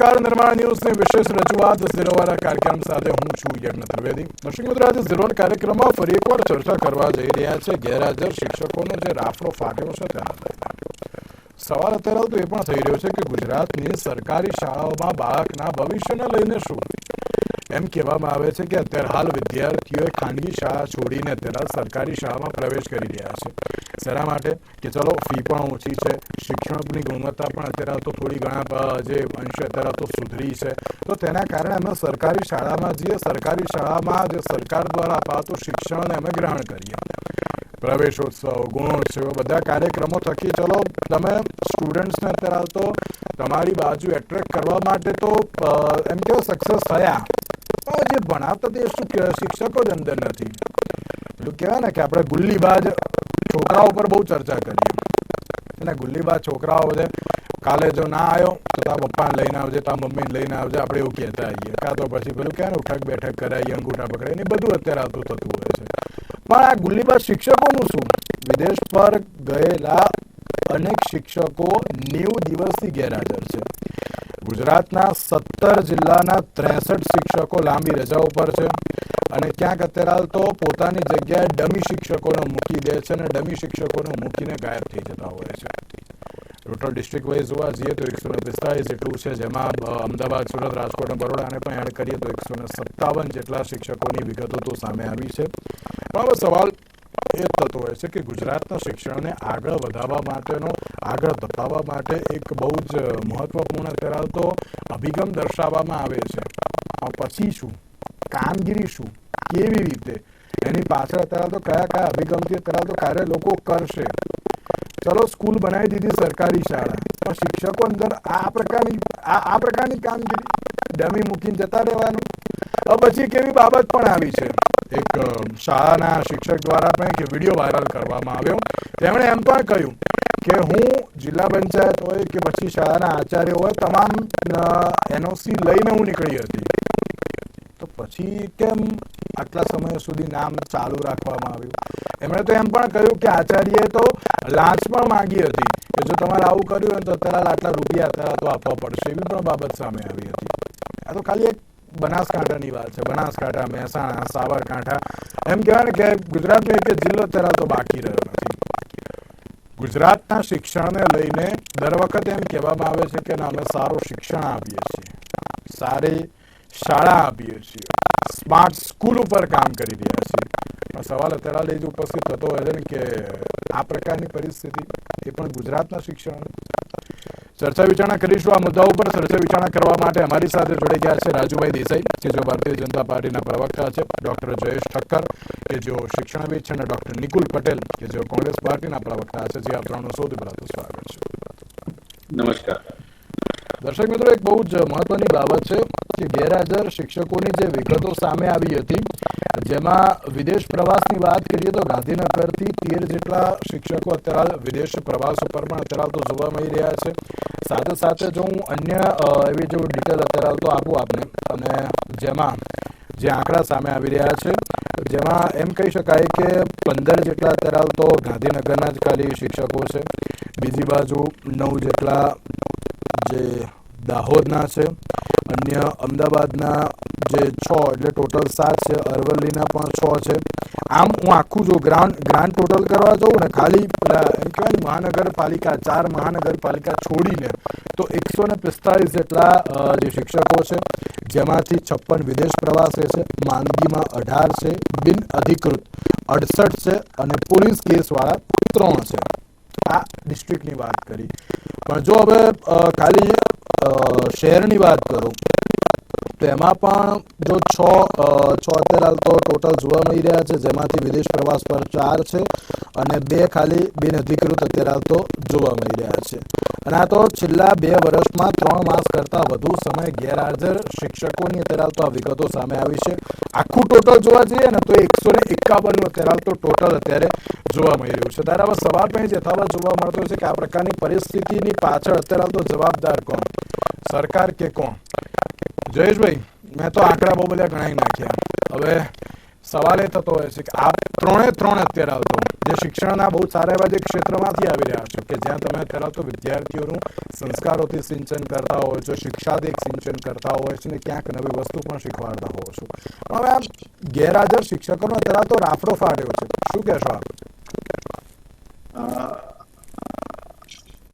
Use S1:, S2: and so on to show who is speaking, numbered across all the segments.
S1: નમસ્કાર નિર્માણ ન્યૂઝની વિશેષ રજૂઆત ઝીરોવાળા કાર્યક્રમ સાથે હું છું યજ્ઞ ત્રિવેદી દર્શક મિત્રો આજે ઝીરોવાળા કાર્યક્રમમાં ફરી એકવાર ચર્ચા કરવા જઈ રહ્યા છે ગેરહાજર શિક્ષકોનો જે રાફડો ફાટ્યો છે તેના સવાલ અત્યારે તો એ પણ થઈ રહ્યો છે કે ગુજરાતની સરકારી શાળાઓમાં બાળકના ભવિષ્યને લઈને શું એમ કહેવામાં આવે છે કે અત્યારે હાલ વિદ્યાર્થીઓએ ખાનગી શાળા છોડીને અત્યારે સરકારી શાળામાં પ્રવેશ કરી રહ્યા છે. શેના માટે? કે ચલો, ફી પણ ઓછી છે, શિક્ષણની ગુણવત્તા પણ અત્યારે તો થોડી ઘણા જે અંશે અત્યારે તો સુધરી છે. તો તેના કારણે અમે સરકારી શાળામાં જઈએ, સરકારી શાળામાં જે સરકાર દ્વારા અપાતું શિક્ષણને અમે ગ્રહણ કરીએ. પ્રવેશોત્સવ, ગુણોત્સવ, બધા કાર્યક્રમો થકી ચલો, તમે સ્ટુડન્ટ્સને અત્યારે તો તમારી બાજુ એટ્રેક્ટ કરવા માટે તો એમ કેવો સક્સેસ થયા. જે ભણાવતા તે શિક્ષકો જ અંદર નથી. એટલું કહેવાય ને કે આપણે ગુલ્લીબાજ છોકરાઓ પર બહુ ચર્ચા કરીએ. એટલે ગુલ્લીબાજ છોકરાઓ છે, કાલે જો ના આવ્યો તો તારા પપ્પાને લઈને આવજે, તારા મમ્મીને લઈને આવજે, આપણે એવું કહેતા આવીએ. કાં તો પછી પેલું ક્યાં ઉઠક બેઠક કરાવીએ, અંગૂઠા એ બધું અત્યારે આવતું થતું હોય છે. પણ આ ગુલ્લીબાજ શિક્ષકોનું શું? વિદેશ પર ગયેલા અનેક શિક્ષકો નેવું દિવસથી ગેરહાજર છે. ગુજરાતના સત્તર જિલ્લાના ત્રેસઠ શિક્ષકો લાંબી રજાઓ પર છે અને ક્યાંક અત્યારે તો પોતાની જગ્યાએ ડમી શિક્ષકોને મૂકી દે છે અને ડમી શિક્ષકોને મૂકીને ગાયબ થઈ જતા હોય છે. ટોટલ ડિસ્ટ્રિક્ટ વાઇઝ જોવા જઈએ તો એકસો ને પિસ્તાળીસ જેટલું છે, જેમાં અમદાવાદ, સુરત, રાજકોટ અને બરોડાને પણ એડ કરીએ તો એકસો ને સત્તાવન જેટલા શિક્ષકોની વિગતો તો સામે આવી છે. બરાબર સવાલ એ થતો હોય છે કે ગુજરાતના શિક્ષણને આગળ વધારવા માટેનો, આગળ ધપાવવા માટે એક બહુ જ મહત્વપૂર્ણ ધરાવતો અભિગમ દર્શાવવામાં આવે છે. પછી શું? કામગીરી શું? કેવી રીતે? એની પાછળ અત્યારે કયા કયા અભિગમથી અત્યારે તો કાર્ય લોકો કરશે. ચલો સ્કૂલ બનાવી દીધી સરકારી શાળા. શિક્ષકો અંદર આ પ્રકારની આ પ્રકારની કામગીરી ડમી મૂકીને જતા રહેવાનું. પછી કેવી બાબત પણ આવી છે. એક શાળાના શિક્ષક દ્વારા પણ એક વીડિયો વાયરલ કરવામાં આવ્યો. તેમણે એમ પણ કહ્યું કે હું જિલ્લા પંચાયત હોય કે પછી શાળાના આચાર્ય હોય, તમામ એનઓસી લઈને હું નીકળી હતી. તો પછી કેમ આટલા સમય સુધી નામ ચાલુ રાખવામાં આવ્યું? એમણે તો એમ પણ કહ્યું કે આચાર્યએ તો લાંચ પણ માંગી હતી. કે જો તમારે આવું કર્યું હોય તો અત્યારે આટલા રૂપિયા અત્યારે તો આપવા પડશે. એવી પણ બાબત સામે આવી હતી. આ તો ખાલી એક બનાસકાંઠાની વાત છે. બનાસકાંઠા, મહેસાણા, સાબરકાંઠા. એમ કહેવાય ને કે ગુજરાતનો એક જિલ્લો અત્યારે તો બાકી રહ્યો નથી. ગુજરાતના શિક્ષણને લઈને દર વખતે એમ કહેવામાં આવે છે કે અમે સારું શિક્ષણ આપીએ છીએ. સારી શાળા આપીએ છીએ. સ્માર્ટ સ્કૂલ ઉપર કામ કરી રહ્યા છીએ. સવાલ અત્યારે જ ઉપસ્થિત થતો હોય ને કે આ પ્રકારની પરિસ્થિતિ એ પણ ગુજરાતના શિક્ષણ ચર્ચા વિચારણા કરીશું. આ મુદ્દા ઉપર ચર્ચા વિચારણા કરવા માટે અમારી સાથે જોડાઈ ગયા છે રાજુભાઈ દેસાઈ, કે જેઓ ભારતીય જનતા પાર્ટીના પ્રવક્તા છે, ડોક્ટર જયેશ ઠક્કર, કે જેઓ શિક્ષણવિદ છે, અને ડોક્ટર નિકુલ પટેલ, કે જેઓ કોંગ્રેસ પાર્ટીના પ્રવક્તા છે. જે આ ત્રણનું સૌથી પહેલા સ્વાગત છે.
S2: નમસ્કાર.
S1: દર્શક મિત્રો, એક બહુ જ મહત્વની બાબત છે. કે ગેરહાજર શિક્ષકોની જે વિગતો સામે આવી હતી, જેમાં વિદેશ પ્રવાસની વાત કરીએ તો ગાંધીનગરથી તેર જેટલા શિક્ષકો અત્યારે વિદેશ પ્રવાસ ઉપર પણ અત્યારે તો જોવા મળી રહ્યા છે. સાથે સાથે જો હું અન્ય એવી જો ડિટેલ અત્યારે તો આપું આપને, અને જેમાં જે આંકડા સામે આવી રહ્યા છે, જેમાં એમ કહી શકાય કે પંદર જેટલા અત્યારે તો ગાંધીનગરના જ ખાલી શિક્ષકો છે. બીજી બાજુ નવ જેટલા જે દાહોદના છે, અન્ય અમદાવાદના જે છ, એટલે ટોટલ સાત છે, અરવલ્લીના પણ છ છે. આમ હું આખું જો ગ્રાન્ડ ગ્રાન્ડ ટોટલ કરવા જાઉં ને, ખાલી કહેવાય મહાનગરપાલિકા, ચાર મહાનગરપાલિકા છોડીને, તો એકસો ને પિસ્તાળીસ જેટલા જે શિક્ષકો છે, જેમાંથી છપ્પન વિદેશ પ્રવાસે છે, માંદગીમાં અઢાર છે, બિન અધિકૃત, અડસઠ છે અને પોલીસ કેસવાળા ત્રણ છે. આ ડિસ્ટ્રિક્ટની વાત કરી. પણ જો હવે ખાલી શહેરની વાત કરું તો એમાં પણ જો છ છ અત્યારે હાલ તો ટોટલ જોવા મળી રહ્યા છે, જેમાંથી વિદેશ પ્રવાસ પર ચાર છે અને બે ખાલી બિન અધિકૃત અત્યારે હાલ તો જોવા મળી રહ્યા છે. અને આ તો છેલ્લા બે વર્ષમાં ત્રણ માસ કરતાં વધુ સમય ગેરહાજર શિક્ષકોની અત્યારે હાલ તો આ વિગતો સામે આવી છે. આખું ટોટલ જોવા જઈએ ને તો એકસો ને એકાવનનું અત્યારે હાલ તો ટોટલ અત્યારે જોવા મળી રહ્યું છે. ત્યારે હવે સવાલ પણ યથાવત જોવા મળતો છે કે આ પ્રકારની પરિસ્થિતિની પાછળ અત્યારે હાલ તો જવાબદાર કોણ? સરકાર કે કોણ? જયેશભાઈ, મેં તો આંકડા બહુ બધા ગણાવી નાખ્યા. હવે સવાલ એ થતો હોય છે કે આ ત્રણે ત્રણ અત્યારે આવતો જે શિક્ષણના બહુ સારા એવા જે ક્ષેત્રમાંથી આવી રહ્યા છો, કે જ્યાં તમે અત્યારે તો વિદ્યાર્થીઓનું સંસ્કારોથી સિંચન કરતા હોય છો, શિક્ષાથી સિંચન કરતા હોય છો ને ક્યાંક નવી વસ્તુ પણ શીખવાડતા હોવ છો. હવે આ ગેરહાજર શિક્ષકોનો અત્યારે તો રાફડો ફાટ્યો છે. શું કહેશો આપ?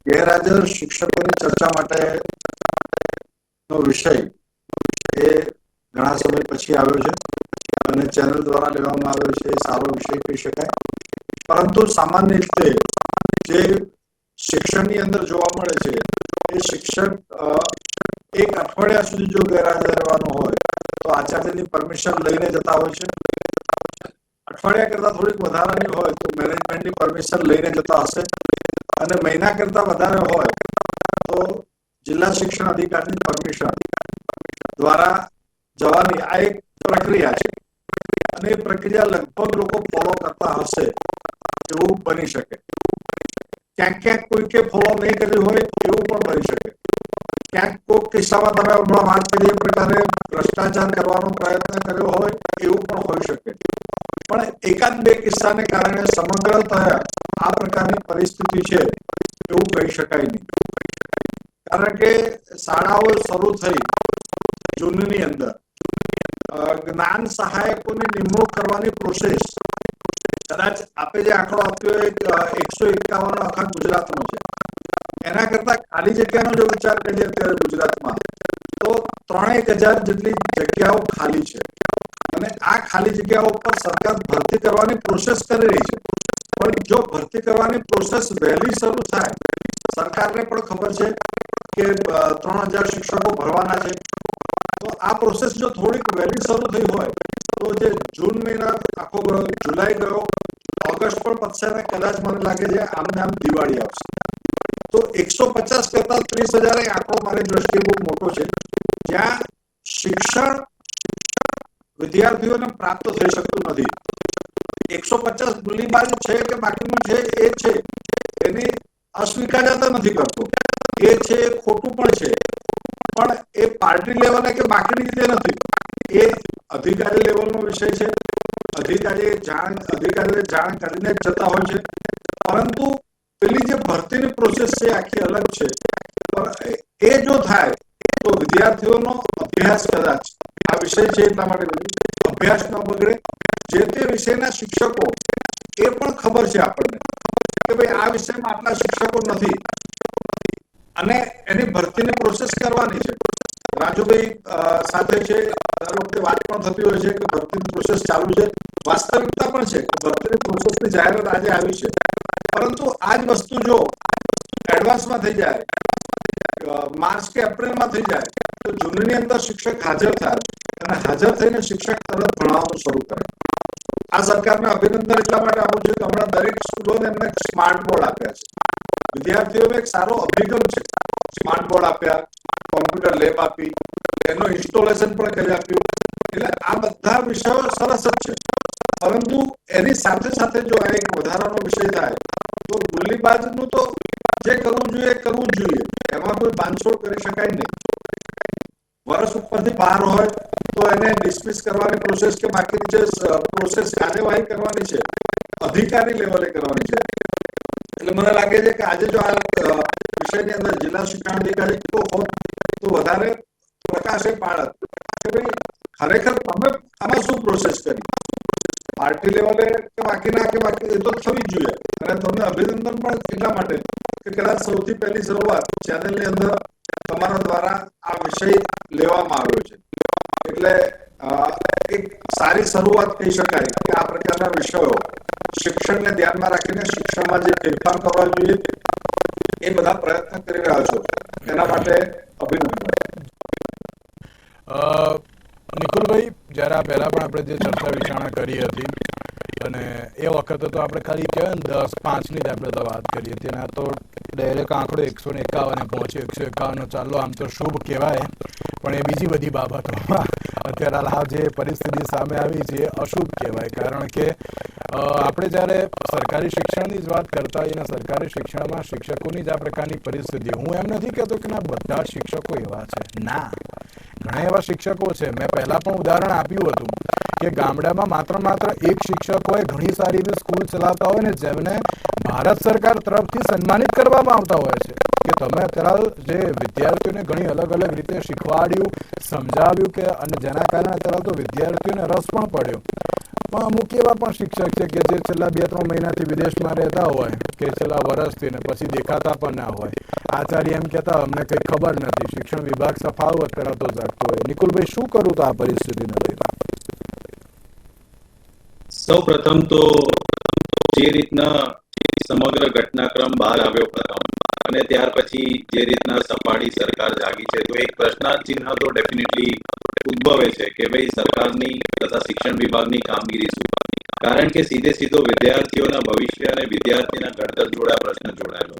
S2: ગેરહાજર શિક્ષકોની ચર્ચા માટે નો વિષય એ ઘણા સમય પછી આવ્યો છે અને ચેનલ દ્વારા લેવામાં આવ્યો છે સારો વિષય કહી શકાય. પરંતુ સામાન્ય રીતે જે શિક્ષણની અંદર જોવા મળે છે, એ શિક્ષક એક અઠવાડિયા સુધી જો ગેરહાજર રહેવાનો હોય, તો આચાર્યની પરમિશન લઈને જતા હોય છે. અઠવાડિયા કરતા થોડીક વધારાની હોય, તો મેનેજમેન્ટની પરમિશન લઈને જતા હશે. અને મહિના કરતા વધારે હોય, તો જિલ્લા શિક્ષણ અધિકારીની પરમિશન. દ્વારા જવાની આ એક પ્રક્રિયા છે. અને એ પ્રક્રિયા લગભગ લોકો ફોલો કરતા હશે એવું બની શકે. ક્યાંક ક્યાંક કોઈકે ફોલો નહીં કર્યું હોય એવું પણ બની શકે. ક્યાંક કોઈક કિસ્સામાં તમે હમણાં વાત કરી એ પ્રકારે ભ્રષ્ટાચાર કરવાનો પ્રયત્ન કર્યો હોય એવું પણ હોઈ શકે. પણ એકાદ બે કિસ્સાને કારણે સમગ્ર આ પ્રકારની પરિસ્થિતિ છે એવું કહી શકાય નહીં. કારણ કે શાળાઓ શરૂ થઈ જૂનની અંદર. જ્ઞાન સહાયકોની નિમણૂક કરવાની પ્રોસેસ કદાચ આપે જે આંકડો આપ્યો એકસો એકાવન આખા ગુજરાતનો છે. એના કરતા ખાલી જગ્યાનો જો વિચાર કરીએ અત્યારે ગુજરાતમાં, તો ત્રણેક હજાર જેટલી જગ્યાઓ ખાલી છે. અને આ ખાલી જગ્યાઓ પર સરકાર ભરતી કરવાની પ્રોસેસ કરી રહી છે. પણ જો ભરતી કરવાની પ્રોસેસ વહેલી શરૂ થાય, સરકારને પણ ખબર છે કે ત્રણ હજાર શિક્ષકો ભરવાના છે. આ પ્રોસેસ જો થોડીક વહેલી શરૂ થઈ હોય, તો જે જૂન મહિના આખો જુલાઈ ગયો, ઓગસ્ટ પણ પતશે ને કદાચ મને લાગે છે આમને આમ દિવાળી આવશે. તો એકસો પચાસ કરતા ત્રીસ હજાર આંકડો મારી દ્રષ્ટિએ બહુ મોટો છે. જ્યાં શિક્ષણ વિદ્યાર્થીઓને પ્રાપ્ત થઈ શકતું નથી. એકસો પચાસ ગુલીબાજ છે કે બાકીનું છે એ છે, એની અસ્વીકાર્યતા નથી કરતો. એ છે ખોટું પણ છે. પણ એ પાર્ટી લેવલે કે બાકીની રીતે નથી. એ અધિકારી લેવલનો વિષય છે. અધિકારી જાણ, અધિકારીને જાણ કરીને જ જતા હોય છે. પરંતુ પેલી જે ભરતીની પ્રોસેસ છે આખી અલગ છે. એ જો થાય, તો વિદ્યાર્થીઓનો અભ્યાસ કદાચ, આ વિષય છે એટલા માટે અભ્યાસ ન બગડે. જે તે વિષયના શિક્ષકો, એ પણ ખબર છે આપણને કે ભાઈ આ વિષયમાં આટલા શિક્ષકો નથી. અને એની ભરતીની પ્રોસેસ કરવાની છે. રાજુભાઈ સાથે છે. દર વખતે વાત પણ થતી હોય છે કે ભરતીની પ્રોસેસ ચાલુ છે. વાસ્તવિકતા પણ છે કે ભરતીની પ્રોસેસની જાહેરાત આજે આવી છે. પરંતુ આ જ વસ્તુ જો એડવાન્સમાં થઈ જાય માર્ચ કે એપ્રિલમાં થઈ જાય, તો જૂનની અંદર શિક્ષક હાજર થાય અને હાજર થઈને શિક્ષક તરત ભણાવવાનું શરૂ કરે. આ સરકારને અભિનંદન એટલા માટે આપું છું કે હમણાં દરેક સ્કૂલોને એમને સ્માર્ટ બોર્ડ આપ્યા છે. વિદ્યાર્થીઓનો એક સારો અભિગમ છે. સ્માર્ટ બોર્ડ આપ્યા, કોમ્પ્યુટર લેબ આપી, એનું ઇન્સ્ટોલેશન પણ કરી આપ્યું. એટલે આ બધા વિષયો સરસ જ છે. પરંતુ એની સાથે સાથે જો આ એક વધારાનો વિષય થાય, તો ગુલ્લીબાજનું તો જે કરવું જોઈએ કરવું જોઈએ. એમાં કોઈ બાંધછોડ કરી શકાય નહીં. વર્ષ ઉપરથી બહાર હોય, તો એને ડિસમિસ કરવાની પ્રોસેસ કે બાકીની જે પ્રોસેસ કાર્યવાહી કરવાની છે, અધિકારી લેવલે કરવાની છે. એટલે મને લાગે છે કે આજે જો આ વિષયની અંદર જિલ્લા શિક્ષણ અધિકારી તો હોત તો વધારે પ્રકાશે પાડત. ખરેખર તમે આમાં શું પ્રોસેસ કરી? પાર્ટી લેવલે કે બાકીના કે બાકી, એ તો થવી જ જોઈએ. અને તમને અભિનંદન પણ એટલા માટે કે કદાચ સૌથી પહેલી શરૂઆત ચેનલની અંદર તમારા દ્વારા આ વિષય લેવામાં આવ્યો છે. એટલે એક સારી શરૂઆત કહી શકાય કે આ પ્રકારના વિષયો શિક્ષણને ધ્યાનમાં રાખીને શિક્ષણમાં જે ફેરફાર કરવા જોઈએ એ બધા પ્રયત્ન કરી રહ્યા છો. એના માટે અભિનંદન.
S1: નિકુલભાઈ જ્યારે આ પહેલા પણ આપણે જે ચર્ચા વિચારણા કરી હતી અને એ વખતે તો આપણે ખાલી કહેવાય ને દસ પાંચની જ આપણે તો વાત કરી હતી અને આ તો ડાયરેક્ટ આંકડો એકસો ને એકાવને પહોંચ્યો, એકસો એકાવનનો ચાલો, આમ તો શુભ કહેવાય. પણ એ બીજી બધી બાબતોમાં અત્યારે હાલ જે પરિસ્થિતિ સામે આવી છે એ અશુભ કહેવાય. કારણ કે આપણે જ્યારે સરકારી શિક્ષણની જ વાત કરતા હોઈએ સરકારી શિક્ષણમાં શિક્ષકોની જ આ પ્રકારની પરિસ્થિતિ. હું એમ નથી કહેતો કે ના, બધા શિક્ષકો એવા છે. ના. ઘણા એવા શિક્ષકો છે. મેં પહેલા પણ ઉદાહરણ આપ્યું હતું કે ગામડામાં માત્ર માત્ર એક શિક્ષક હોય ઘણી સારી રીતે સ્કૂલ ચલાવતા હોય ને, જેમને ભારત સરકાર તરફથી સન્માનિત કરવામાં આવતા હોય છે. કે તમે અત્યારે જે વિદ્યાર્થીઓને ઘણી અલગ અલગ રીતે શીખવાડ્યું, સમજાવ્યું કે, અને જેના કારણે અત્યારે તો વિદ્યાર્થીઓને રસ પણ પડ્યો. પણ અમુક એવા પણ શિક્ષક છે કે જે છેલ્લા બે ત્રણ મહિનાથી વિદેશમાં રહેતા હોય કે છેલ્લા વર્ષથી ને પછી દેખાતા પણ ના હોય. આચાર્ય એમ કહેતા અમને કંઈ ખબર નથી. શિક્ષણ વિભાગ સફાવત અત્યારે જાગતો હોય. નિકુલભાઈ, શું કરું તો આ પરિસ્થિતિને લઈને?
S3: સૌ પ્રથમ તો જે રીતના સમગ્ર ઘટનાક્રમ બહાર આવ્યો પ્રથમ અને ત્યાર પછી જે રીતના સફાળી સરકાર જાગી છે, તો એક પ્રશ્નાર્થ ચિહ્ન તો ડેફિનેટલી ઉદ્ભવે છે કે ભાઈ સરકારની તથા શિક્ષણ વિભાગની કામગીરી શું? કારણ કે સીધે સીધો વિદ્યાર્થીઓના ભવિષ્ય અને વિદ્યાર્થીના ઘડતર જોડા પ્રશ્ન જોડાયેલો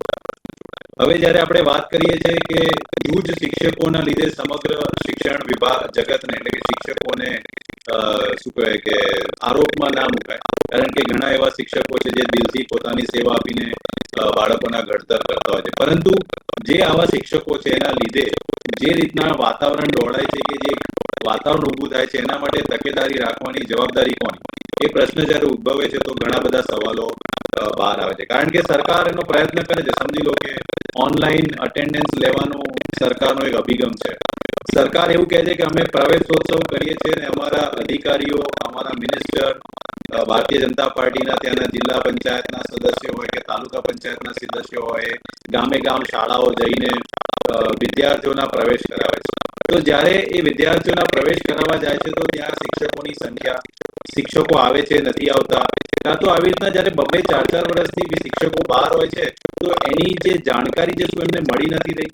S3: હવે જ્યારે આપણે વાત કરીએ છીએ કે જૂજ શિક્ષકોના લીધે સમગ્ર શિક્ષણ વિભાગ જગતને એટલે કે શિક્ષકોને શું કહેવાય કે આરોપમાં ના મુકાય. કારણ કે ઘણા એવા શિક્ષકો છે જે દિલથી પોતાની સેવા આપીને બાળકોના ઘડતર કરતા હોય છે. પરંતુ જે આવા શિક્ષકો છે એના લીધે જે રીતના વાતાવરણ દોડાય છે કે જે વાતાવરણ ઊભું થાય છે, એના માટે તકેદારી રાખવાની જવાબદારી કોની? એ પ્રશ્ન જ્યારે ઉદ્ભવે છે તો ઘણા બધા સવાલો બહાર આવે છે. કારણ કે સરકાર એનો પ્રયત્ન કરે છે. સમજી લો કે ઓનલાઈન અટેન્ડન્સ લેવાનો સરકારનો એક અભિગમ છે. સરકાર એવું કહે છે કે અમે પ્રવેશોત્સવ કરીએ છીએ અને અમારા અધિકારીઓ, અમારા મિનિસ્ટર ભારતીય જનતા પાર્ટીના ત્યાંના જિલ્લા પંચાયતના સદસ્યો હોય કે તાલુકા પંચાયતના સદસ્યો હોય, ગામે ગામ શાળાઓ જઈને વિદ્યાર્થીઓના પ્રવેશ કરાવે છે. તો જ્યારે એ વિદ્યાર્થીઓના પ્રવેશ કરાવવા જાય છે તો ત્યાં શિક્ષકોની સંખ્યા, શિક્ષકો આવે છે, નથી આવતા. કાં તો આવી રીતના જ્યારે બબે ચાર ચાર વર્ષથી શિક્ષકો બહાર હોય છે, તો એની જે જાણકારી છે શું એમને મળી નથી રહી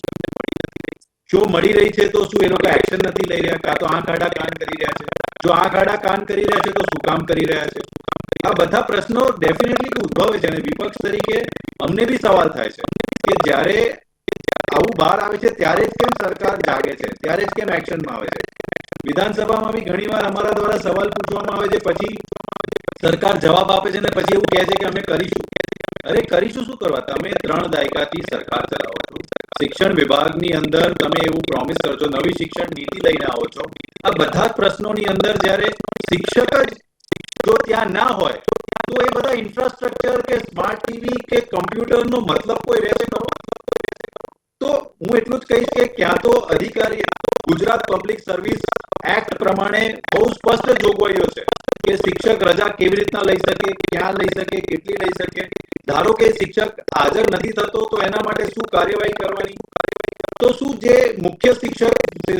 S3: જો મળી રહી છે તો શું? એ લોકો એક્શન નથી લઈ રહ્યા, કાં તો આંખ આડા કાન કરી રહ્યા છે. જો આંખ આડા કાન કરી રહ્યા છે તો શું કામ કરી રહ્યા છે? આ બધા પ્રશ્નો ડેફિનેટલી ઉદ્ભવે છે અને વિપક્ષ તરીકે અમને બી સવાલ થાય છે કે જ્યારે આવું બહાર આવે છે, ત્યારે જ કેમ સરકાર જાગે છે? ત્યારે જ કેમ એક્શનમાં આવે છે? વિધાનસભામાં બી ઘણી વાર અમારા દ્વારા સવાલ પૂછવામાં આવે છે, પછી સરકાર જવાબ આપે છે ને પછી એવું કહે છે કે અમે કરીશું. અરે કરીશું શું કરવા? તમે ત્રણ દાયકાથી સરકાર ચલાવો છો. શિક્ષણ વિભાગની અંદર તમે એવું પ્રોમિસ કરો નવી શિક્ષણ નીતિ લઈને આવો છો. આ બધા જ પ્રશ્નોની અંદર જ્યારે શિક્ષક જ જો ત્યાં ના હોય, તો એ બધા ઇન્ફ્રાસ્ટ્રક્ચર કે સ્માર્ટ ટીવી કે કમ્પ્યુટરનો મતલબ કોઈ રહેશે ખરો? તો હું એટલું જ કહીશ કે ક્યાં તો અધિકારી, ગુજરાત પબ્લિક સર્વિસ એક્ટ પ્રમાણે બહુ સ્પષ્ટ જોગવાઈઓ છે. કે શિક્ષક રજા કેવી રીતના લઈ શકે, ક્યાં લઈ શકે, કેટલી લઈ શકે? ધારો કે શિક્ષક હાજર નથી થતો, તો એના માટે શું કાર્યવાહી કરવાની? તો શું જે મુખ્ય શિક્ષક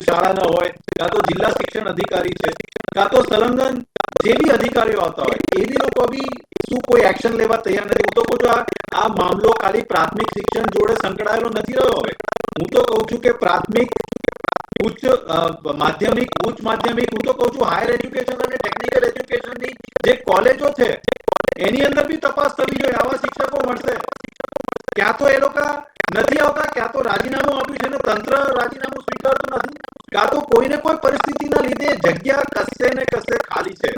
S3: શાળાના હોય, કાં તો જિલ્લા શિક્ષણ અધિકારી છે, કાં તો સંલગ્ન જે બી અધિકારીઓ આવતા હોય એ બી લોકો બી શું કોઈ એક્શન લેવા તૈયાર નથી? હું તો કહું છું આ મામલો ખાલી પ્રાથમિક શિક્ષણ જોડે સંકળાયેલો નથી રહ્યો હવે. હું તો કહું છું કે પ્રાથમિક ઉચ્ચ માધ્યમિક ઉચ્ચ માધ્યમિક, હું તો કહું છું હાયર એજ્યુકેશન અને ટેકનિકલ એજ્યુકેશનની જે કોલેજો છે, એની અંદર બી તપાસ થવી જોઈએ, આવા શિક્ષકો મળશે. ક્યાં તો એ લોકો નથી આવતા, ક્યાં તો રાજીનામું આપ્યું છે ને તંત્ર રાજીનામું સ્વીકારતું નથી. ક્યાં તો કોઈને કોઈ પરિસ્થિતિના લીધે જગ્યા કશે ને કશે ખાલી છે.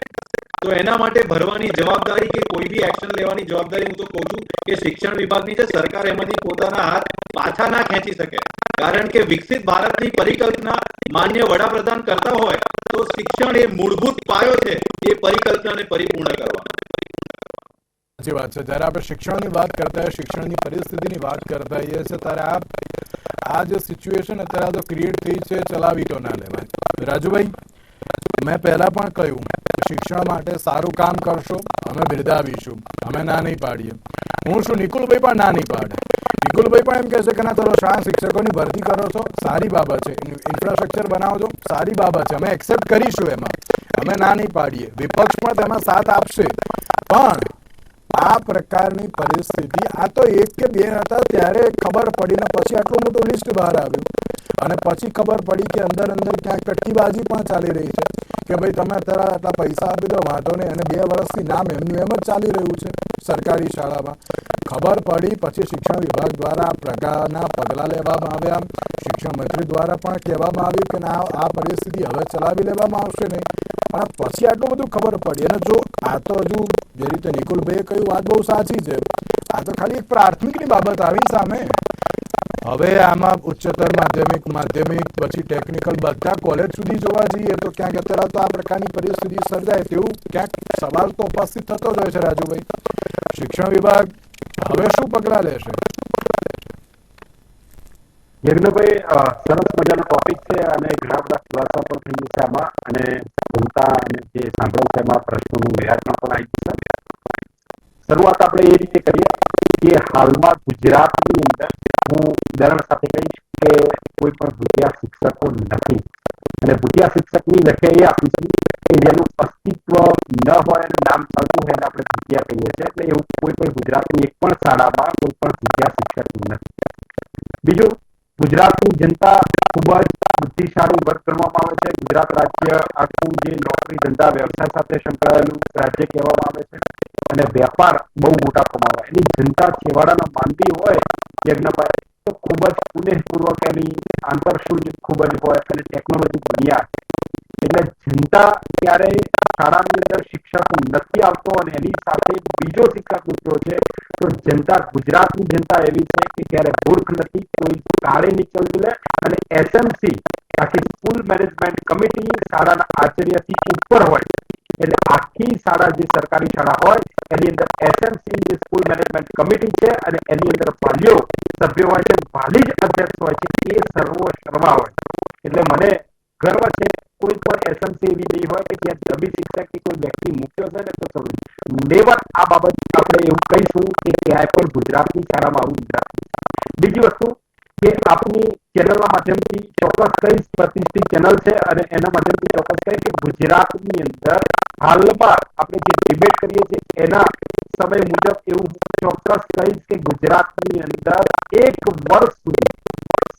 S3: તો એના માટે ભરવાની જવાબદારી કે કોઈ બી એક્શન લેવાની જવાબદારી હું તો કહું છું કે શિક્ષણ વિભાગની છે સરકાર એમાંથી પોતાના હાથ પાછા ના ખેંચી શકે. કારણ કે વિકસિત ભારતની પરિકલ્પના માન્ય વડાપ્રધાન કરતા હોય, તો શિક્ષણ એ મૂળભૂત પાયો છે એ પરિકલ્પનાને પરિપૂર્ણ કરવાનો.
S1: સાચી વાત છે. જ્યારે આપણે શિક્ષણની વાત કરતા હોઈએ, શિક્ષણની પરિસ્થિતિની વાત કરતા હોઈએ છીએ, ત્યારે આ આ જે સિચ્યુએશન અત્યારે તો ક્રિએટ થઈ છે ચલાવી તો ના લેવાય. રાજુભાઈ, મેં પહેલા પણ કહ્યું શિક્ષણ માટે સારું કામ કરશો, અમે બિરદાવીશું અમે ના નહીં પાડીએ. હું શું નિકુલભાઈ પણ ના નહીં પાડે. નિકુલભાઈ પણ એમ કહે કે ના ચલો શાળા શિક્ષકોની ભરતી કરો છો, સારી બાબત છે. ઇન્ફ્રાસ્ટ્રક્ચર બનાવો છો, સારી બાબત છે. અમે એક્સેપ્ટ કરીશું એમાં. અમે ના નહીં પાડીએ. વિપક્ષ પણ તેમાં સાથ આપશે. પણ આ પ્રકારની પરિસ્થિતિ, આ તો એક કે બે હતા ત્યારે ખબર પડી ને પછી આટલું મોટું લિસ્ટ બહાર આવ્યું. અને પછી ખબર પડી કે અંદર અંદર ક્યાંક કટકીબાજી પણ ચાલી રહી છે. કે ભાઈ તમે અત્યારે આટલા પૈસા આપી દો વાંધો નહીં. અને બે વર્ષથી નામ એમનું એમ જ ચાલી રહ્યું છે સરકારી શાળામાં. ખબર પડી, પછી શિક્ષણ વિભાગ દ્વારા પ્રકારના પગલાં લેવામાં આવ્યા. શિક્ષણ મંત્રી દ્વારા પણ કહેવામાં આવ્યું કે ના, આ પરિસ્થિતિ હવે ચલાવી લેવામાં આવશે નહીં. પણ પછી આટલું બધું ખબર પડી. અને જો આ તો હજુ જે રીતે નિકુલભાઈએ કહ્યું, વાત બહુ સાચી છે. આ તો ખાલી એક પ્રાથમિકની બાબત આવી સામે. હવે આમાં ઉચ્ચતર માધ્યમિક માધ્યમિક, પછી ટેકનિકલ બધા કોલેજ સુધી જોવા જઈએ તો ક્યાંક અત્યારે તો આ પ્રકારની પરિસ્થિતિ સર્જાય તેવું ક્યાંક સવાલ તો ઉપસ્થિત થતો જ હોય છે રાજુભાઈ. શિક્ષણ વિભાગ હવે શું પગલાં લેશે?
S4: યજ્ઞભાઈ સરસ મજાનો ટોપિક છે અને ઘણા બધા ખુલાસા પણ થઈ જશે આમાં. અને જે સાંભળો એમાં પ્રશ્નોનું નિરાકરણ પણ આવી જશે. શરૂઆત આપણે એ રીતે કરીએ કે હાલમાં ગુજરાતની અંદર હું ઉદાહરણ સાથે કહીશ કે કોઈ પણ ભૂતિયા શિક્ષકો નથી. અને ભૂતિયા શિક્ષકની વ્યાખ્યા એ આપીશું કે જેનું અસ્તિત્વ ન હોય અને નામ ચાલતું હોય એને આપણે ભૂતિયા કહીએ છીએ. એટલે એવું કોઈ પણ ગુજરાતની એક પણ શાળામાં કોઈ પણ ભૂતિયા શિક્ષક નથી. બીજું, ગુજરાતની જનતા ખૂબ જ બુદ્ધિશાળી વર્ગ ગણવામાં આવે છે. ગુજરાત રાજ્ય આખું જે નોકરી ધંધા વ્યવસાય સાથે સંકળાયેલું રાજ્ય કહેવામાં આવે છે. અને વેપાર બહુ મોટા પ્રમાણમાં. એની જનતા છેવાડાના માનવી હોય યજ્ઞભાઈ તો ખૂબ જ પુનેહપૂર્વક એની આંતરસૂજ ખૂબ જ હોય અને ટેકનોલોજી બન્યા. એટલે જનતા ત્યારે શાળાની અંદર શિક્ષક નથી આવતો અને એની સાથે બીજો શિક્ષક ઉતર્યો છે, તો જનતા ગુજરાતની જનતા એવી છે કે ત્યારે મૂર્ખ નથી, કોઈ કાળે નીકળ લે અને એસએમસી, આખી સ્કૂલ મેનેજમેન્ટ કમિટી શાળાના આચાર્યથી ઉપર હોય. એટલે આખી શાળા જે સરકારી શાળા હોય, એની અંદર એસએમસી જે સ્કૂલ મેનેજમેન્ટ કમિટી છે અને એની અંદર વાલીઓ, સભ્યો હોય છે, વાલી જ અધ્યક્ષ હોય છે, એ સર્વો શર્મા હોય એટલે મને ગર્વ છે કોઈ પણ એસએમસી એવી નહીં હોય કે ત્યાં ડબી કે કોઈ વ્યક્તિ મૂક્યો છે ને તો ચલો નેવર આ બાબત આપણે એવું કહીશું કે ક્યાંય પણ ગુજરાતની શાળામાં આવું ગુજરાત બીજી વસ્તુ કે આપની ચેનલના માધ્યમથી ચોક્કસ કઈ પ્રતિષ્ઠિત ચેનલ છે અને એના માધ્યમથી ચોક્કસ કઈ કે ગુજરાતની અંદર હાલમાં આપણે જે ડિબેટ કરીએ છીએ એના સમય મુજબ એવું ચોક્કસ કહીશ કે ગુજરાતની અંદર એક વર્ષ સુધી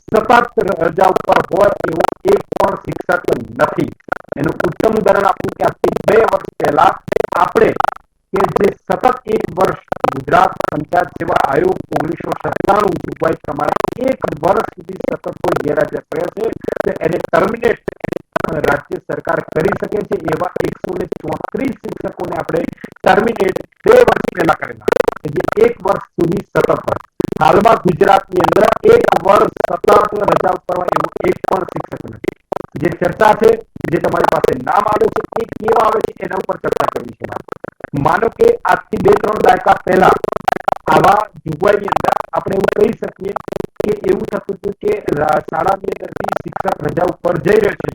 S4: સતત રજા ઉપર હોય એવો એક પણ શિક્ષક નથી એનું ઉત્તમ ઉદાહરણ આપવું કે આજથી બે વર્ષ પહેલા આપણે કે જે સતત એક વર્ષ ગુજરાત પંચાયત સેવા આયોગ ઓગણીસો સત્તાણું જોગવાઈ પ્રમાણે એક વર્ષ સુધી સતત કોઈ ગેરહાજર રહ્યો છે તો એને ટર્મિનેટ રાજ્ય સરકાર કરી શકે છે એવા એકસો ને ચોત્રીસ શિક્ષકોને આપણે ટર્મિનેટ બે વર્ષ પહેલા કરેલા જે એક વર્ષ સુધી સતત હોય। હાલમાં ગુજરાતની અંદર એક વર્ષ સતત રજા ઉપર હોય એવું એક પણ શિક્ષક નથી। જે ચર્ચા છે, જે તમારી પાસે નામ આવે છે, એ કેવા આવે છે, એના ઉપર ચર્ચા કરવી છે માનો કે આજથી બે ત્રણ દાયકા પહેલા આવા જોગવાઈની અંદર આપણે એવું કહી શકીએ કે એવું થતું હતું કે શાળાની અંદરથી શિક્ષક રજા ઉપર જઈ રહ્યો છે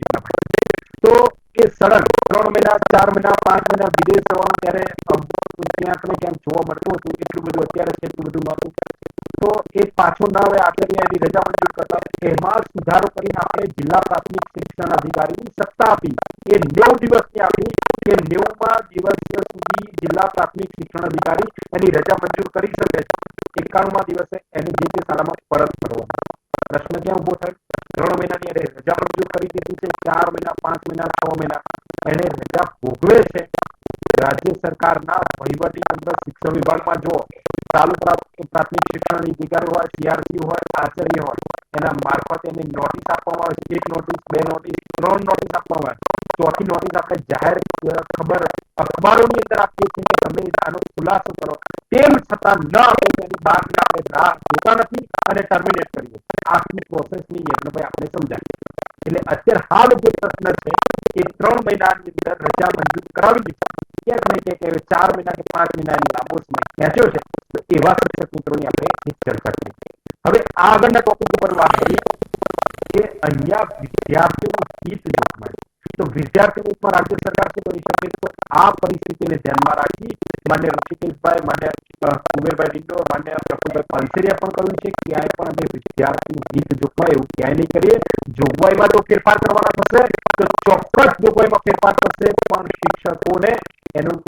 S4: તો એ સડક ત્રણ મહિના, ચાર મહિના, પાંચ મહિના વિદેશ જવાનું ત્યારે ક્યાંક ને ક્યાંક જોવા મળતું હતું, એટલું બધું અત્યારે એટલું બધું નહોતું તો એ પાછો ના આવે આચાર્ય એની રજા મંજૂર કરતા એમાં સુધારો કરીને આપણે જિલ્લા પ્રાથમિક શિક્ષણ અધિકારીની સત્તા આપી. એ નેવું દિવસની આપી. કે નેવુંમાં દિવસ સુધી જિલ્લા પ્રાથમિક શિક્ષણ અધિકારી એની રજા મંજૂર કરી શકે છે. એકાણુંમાં દિવસે એને જે તે શાળામાં પરત કરવાનો પ્રશ્ન ક્યાં ઊભો થાય? ત્રણ મહિનાની એને રજા મંજૂર કરી દીધી છે. ચાર મહિના, પાંચ મહિના, છ મહિના. એને રજા ભોગવે છે. રાજ્ય સરકારના વહીવટી તંત્ર, શિક્ષણ વિભાગમાં જો ચાલુ પ્રાથમિક શિક્ષણ અધિકારી હોય સીઆરસી હોય, આચાર્ય હોય, એના મારફત એને નોટિસ આપવામાં આવે એક નોટિસ બે નોટિસ ત્રણ નોટિસ આપવામાં આવે ચોથી નોટિસ આપણે જાહેર ખબર, અખબારોની અંદર આપીએ છીએ કે તમે આનો ખુલાસો કરો. તેમ છતાં ન આપે તેની બહારની આપણે રાહ જોતા નથી અને ટર્મિનેટ કરીએ આખી પ્રોસેસની યજ્ઞભાઈ આપણે સમજાવીએ એટલે અત્યારે હાલ જે પ્રશ્ન છે એ ત્રણ મહિનાની અંદર રજા મંજૂર કરાવી દીધી. ક્યાંક નહીં ક્યાંક ચાર મહિના કે પાંચ મહિનાની લાંબો સમય ખેંચ્યો છે. એવા શિક્ષક મિત્રોની આપણે ચર્ચા કરી હવે આગળના ટોપિક ઉપર વાત કરીએ કે અહીંયા વિદ્યાર્થીઓનું હિત જોખમાય તો વિદ્યાર્થીઓ ઉપર રાજ્ય સરકાર શું કરી શકે? તો આ પરિસ્થિતિને ધ્યાનમાં રાખી માન્ય ઋષિકેશભાઈ માન્ય કુબેરભાઈ ડિંડો માન્ય પ્રફુલભાઈ પાનસેરિયા પણ કહ્યું છે. ક્યાંય પણ અમે વિદ્યાર્થીનું હિત જોખમાય એવું ક્યાંય નહીં કરીએ. જોગવાઈમાં તો ફેરફાર કરવાના થશે, તો ચોક્કસ જોગવાઈમાં ફેરફાર થશે. પણ શિક્ષકોને એનું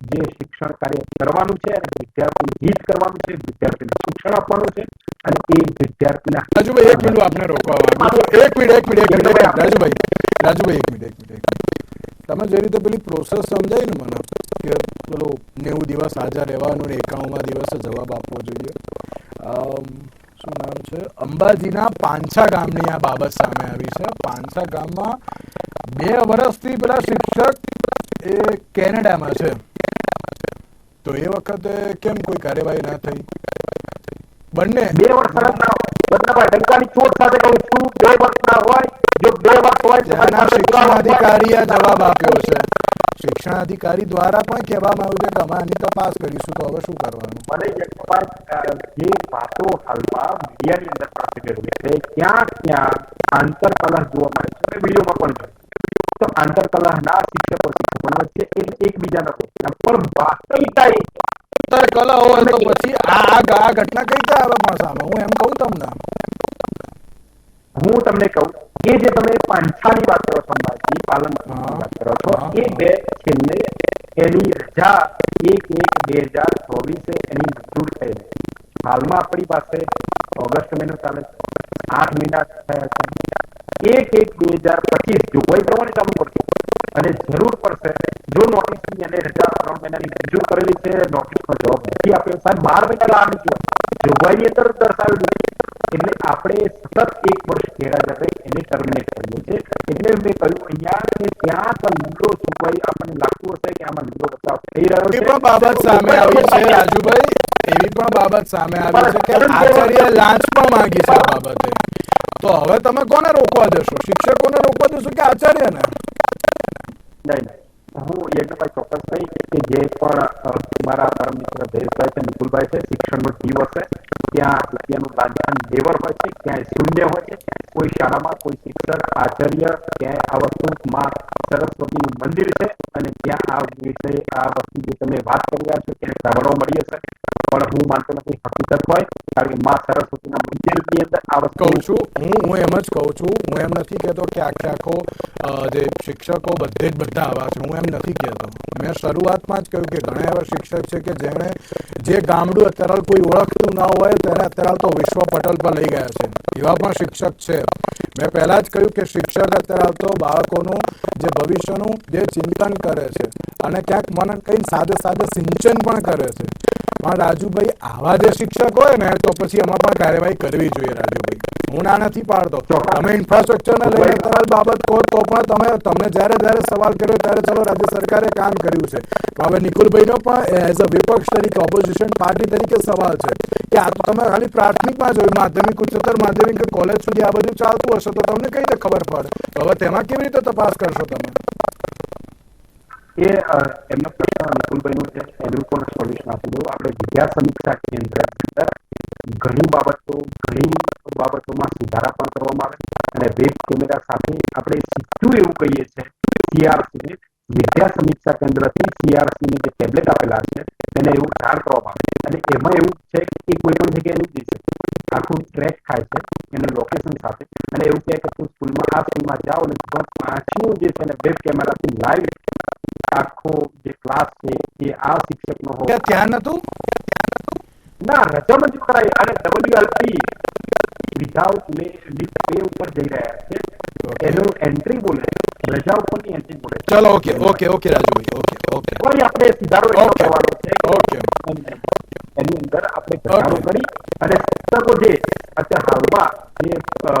S4: જે શિક્ષણ કાર્ય કરવાનું છે અને વિદ્યાર્થીનું હિત કરવાનું છે વિદ્યાર્થીને શિક્ષણ આપવાનું છે અને એ વિદ્યાર્થીના
S1: રાજુભાઈ એક મિનિટ આપને રોકવા માંગુ એક મિનિટ એક મિનિટ એક મિનિટ રાજુભાઈ રાજુભાઈ એક મિનિટ એક મિનિટ તમે જે રીતે પેલી પ્રોસેસ સમજાવી ને મને કે પેલો નેવું દિવસ હાજર રહેવાનું ને એકાણુંમાં દિવસે જવાબ આપવો જોઈએ. શું નામ છે? અંબાજીના પાંછા ગામની આ બાબત સામે આવી છે. પાંછા ગામમાં બે વર્ષથી પેલા શિક્ષક એ કેનેડામાં છે. તો એ વખતે કેમ કોઈ કાર્યવાહી ના થઈ? બંને.
S4: બે વર્ષ ના રત્નાભાઈ ડંકાની ચોટ સાથે કહું છું બે વર્ષના હોય જો બે વર્ષ હોય તો
S1: ત્યાંના
S4: તમારી પાસે
S1: શિક્ષણ અધિકારીએ જવાબ આપ્યો છે. શિક્ષણ અધિકારી દ્વારા પણ કહેવામાં આવ્યું છે કે અમે આની તપાસ કરીશું. તો હવે શું કરવાનું?
S4: મને અ, જે હાલમાં મીડિયાની અંદર પ્રસિદ્ધ છે ક્યાં ક્યાં આંતરકલહ જોવા મળે છે. વિડીયોમાં પણ તો આંતરકલહના શિક્ષકો શિક્ષકો વચ્ચે એક એકબીજાના. પણ વાસ્તવિકતા એ છે
S1: હોય તો પછી આ આ ઘટના કઈ રીતે આવે પણ સામે હું એમ કહું તમને
S4: હું તમને કહું કે જે તમે પાંછાની વાત કરો સંભાજી પાલન. વાત કરો છો એ બે છેલ્લે એની રજા એક એક બે હજાર ચોવીસે એની મંજૂર થઈ. હાલમાં આપણી પાસે ઓગસ્ટ મહિનો ચાલે છે. આઠ મહિના થયા છે. એક એક બે હજાર પચીસ જોગવાઈ પ્રમાણે ચાલુ કરશે અને જરૂર પડશે જો નોટિસની અને રજા ત્રણ મહિનાની મંજૂર કરેલી છે નોટિસનો જવાબ નથી આપ્યો. સાહેબ બાર મહિના નથી જોઈ. જોગવાઈની અંદર દર્શાવેલું છે. એટલે આપણે સતત એક વર્ષ ગેરહાજર એને ટર્મિનેટ કરીએ છીએ. એટલે મેં કહ્યું અહીંયા કે ત્યાં તો લીલો સુકવાઈ આપણને લાગતું હશે કે આમાં લીલો બચાવ થઈ રહ્યો છે.
S1: પણ બાબત સામે આવી છે રાજુભાઈ. એવી પણ બાબત સામે આવી છે કે આચાર્ય લાંચ પણ માંગી છે આ બાબતે. તો હવે તમે કોને રોકવા જશો શિક્ષકોને રોકવા જશો કે આચાર્યને?
S4: નહીં હું યજ્ઞભાઈ ચોક્કસ થઈ કે જે પણ મારા પરમ મિત્ર જયેશભાઈ છે, નિકુલભાઈ છે, શિક્ષણનો જીવ હશે ત્યાં રૂપિયાનું લાંછન લેવર હોય છે, ક્યાંય શૂન્ય હોય છે, કોઈ શાળામાં કોઈ શિક્ષક, આચાર્ય, ક્યાંય આ વસ્તુ માં સરસ્વતીનું મંદિર છે, અને ત્યાં આ વિષય, આ વસ્તુ જે તમે વાત કરી રહ્યા છો, ક્યાંય સાંભળવા મળી હશે હું માનતો નથી હકીકત હોય કારણ કે માં સરસ્વતીના મંદિરની અંદર આ વસ્તુ
S1: કહું છું હું હું એમ જ કહું છું હું એમ નથી કહેતો કે આખે આખો જે શિક્ષકો બધે જ બધા આવા છે હું એમ નથી કહેતો મેં શરૂઆતમાં જ કહ્યું કે ઘણા એવા શિક્ષક છે કે જેણે જે ગામડું અત્યારે કોઈ ઓળખતું ન હોય તેને અત્યારે તો વિશ્વ પટલ પર લઈ ગયા છે એવા પણ શિક્ષક છે મેં પહેલા જ કહ્યું કે શિક્ષક અત્યારે તો બાળકોનું જે ભવિષ્યનું જે ચિંતન કરે છે અને ક્યાંક મને કંઈ સાદે સાદે સિંચન પણ કરે છે પણ રાજુભાઈ આવા જે શિક્ષક હોય ને તો પછી એમાં પણ કાર્યવાહી કરવી જોઈએ રાજુભાઈ. હું ના નથી પાડતો. તમે ઇન્ફ્રાસ્ટ્રક્ચરને લઈને તરલ બાબત કહો તો પણ તમે તમને જ્યારે જ્યારે સવાલ કર્યો ત્યારે ચલો રાજ્ય સરકારે કામ કર્યું છે. હવે નિકુલભાઈનો પણ એઝ અ વિપક્ષ તરીકે ઓપોઝિશન પાર્ટી તરીકે સવાલ છે કે આ તો તમે ખાલી પ્રાથમિકમાં જોયું માધ્યમિક ઉચ્ચતર માધ્યમિક કે કોલેજ સુધી આ બધું ચાલતું હશે તો તમને કઈ રીતે ખબર પડે? હવે તેમાં કેવી રીતે તપાસ કરશો તમે?
S4: એ એમનો પ્રશ્ન નિકુલભાઈનો છે. એનું પણ સોલ્યુશન આપી દઉં. આપણે વિદ્યા સમીક્ષા કેન્દ્ર અંદર ઘણી બાબતો, ઘણી બાબતોમાં સુધારા પણ કરવામાં આવે અને વેબ કેમેરા સાથે આપણે સીધું એવું કહીએ છીએ સીઆરસી ને વિદ્યા સમીક્ષા કેન્દ્રથી સીઆરસી ને જે ટેબ્લેટ આપેલા છે એને એવું જાણ કરવામાં આવે અને એમાં એવું છે કે એ કોઈ પણ જગ્યાએ નહીં શકે. આખું ટ્રેક થાય છે, એના લોકેશન સાથે. અને એવું કહે કે તું સ્કૂલમાં આ સ્કૂલમાં જાઓ ને પાંચમું જે છે ને વેબ કેમેરાથી લાઈવ આખો જે ક્લાસ છે એ આ શિક્ષકનો
S1: કે
S4: હોય
S1: ત્યાં નતું
S4: ના રજા મંજૂર કરાઈ અને ડબલ્યુએલપી વિધાઉટ લિસ્ટ પે ઉપર જઈ રહ્યા છે એનું એન્ટ્રી બોલે રજા ઉપરની એન્ટ્રી બોલે છે.
S1: ચલો okay okay okay Rajubhai okay okay
S4: કોઈ આપણે સુધારો એટલો
S1: ઓકે.
S4: કરવાનો છે કે
S1: ઓકે
S4: એની અંદર આપણે ઘટાડો. કરી અને શિક્ષકો જે અત્યારે હાલમાં જે અ,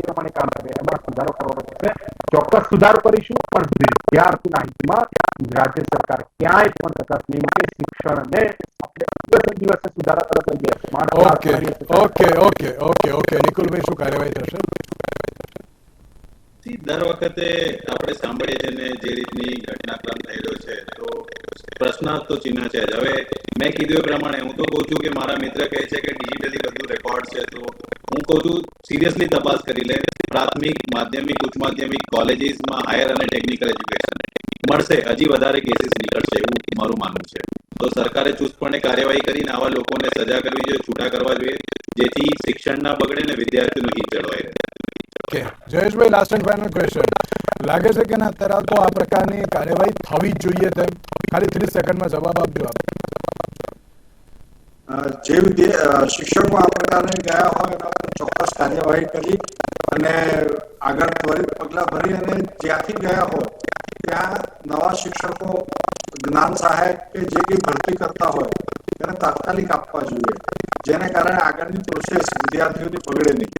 S4: પ્રમાણે કામ કરે એમાં સુધારો કરવાનો છે. ચોક્કસ સુધારો કરીશું પણ વિદ્યાર્થીના હિતમાં રાજ્ય સરકાર ક્યાંય પણ તપાસ નહીં મૂકે શિક્ષણને આપણે દિવસે દિવસે સુધારા તરફ લઈ ગયા
S1: okay okay okay okay okay. Nikulbhai શું કાર્યવાહી થશે?
S3: દર વખતે આપણે સાંભળીએ છીએ જે રીતની ઘટનાક્રમ થયેલો છે તો પ્રશ્નાર્થ ચિહ્ન છે જ. હવે મેં કીધું એ પ્રમાણે હું તો કહું છું કે મારા મિત્ર કહે છે કે ડિજિટલી બધું રેકોર્ડ છે તો હું કહું છું સિરિયસલી તપાસ કરી લે. પ્રાથમિક, માધ્યમિક, ઉચ્ચ માધ્યમિક કોલેજીસમાં હાયર અને ટેકનિકલ એજ્યુકેશન મળશે હજી વધારે કેસીસ નીકળશે એવું મારું માનવું છે. તો સરકારે ચુસ્તપણે કાર્યવાહી કરીને આવા લોકોને સજા કરવી જોઈએ છૂટા કરવા જોઈએ જેથી શિક્ષણ ના બગડે ને વિદ્યાર્થીનું હિત જળવાઈ રહે.
S1: Jayeshbhai last and final question લાગે છે કે ના અત્યારે તો આ પ્રકારની કાર્યવાહી થવી જ જોઈએ તેમ? ખાલી ત્રીસ સેકન્ડમાં જવાબ આપજો આપ.
S2: અ, જે શિક્ષકો આ પ્રકારે ગયા હોય એના પર ચોક્કસ કાર્યવાહી કરી અને આગળ ત્વરિત પગલાં ભરી અને જ્યાંથી ગયા હોય ત્યાં નવા શિક્ષકો જ્ઞાન સહાયક કે જે કંઈ ભરતી કરતા હોય એને તાત્કાલિક આપવા જોઈએ જેને કારણે આગળની પ્રોસેસ વિદ્યાર્થીઓની બગડે નહીં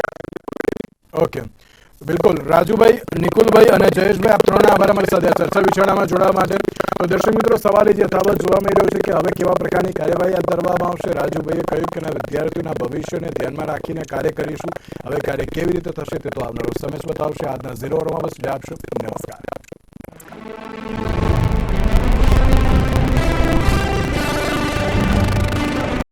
S1: ઓકે બિલકુલ રાજુભાઈ નિકુલભાઈ અને જયેશભાઈ આપ ત્રણના આભાર અમારી સાથે ચર્ચા વિચારણામાં જોડાવા માટે તો દર્શક મિત્રો સવાલ એ યથાવત જોવા મળી રહ્યો છે કે હવે કેવા પ્રકારની કાર્યવાહી હાથ ધરવામાં આવશે રાજુભાઈએ કહ્યું કે વિદ્યાર્થીઓના ભવિષ્યને ધ્યાનમાં રાખીને કાર્ય કરીશું હવે કાર્ય કેવી રીતે થશે તે તો આવનારો સમય બતાવશે આજના ઝીરો અવરમાં બસ આપશો નમસ્કાર Thank you.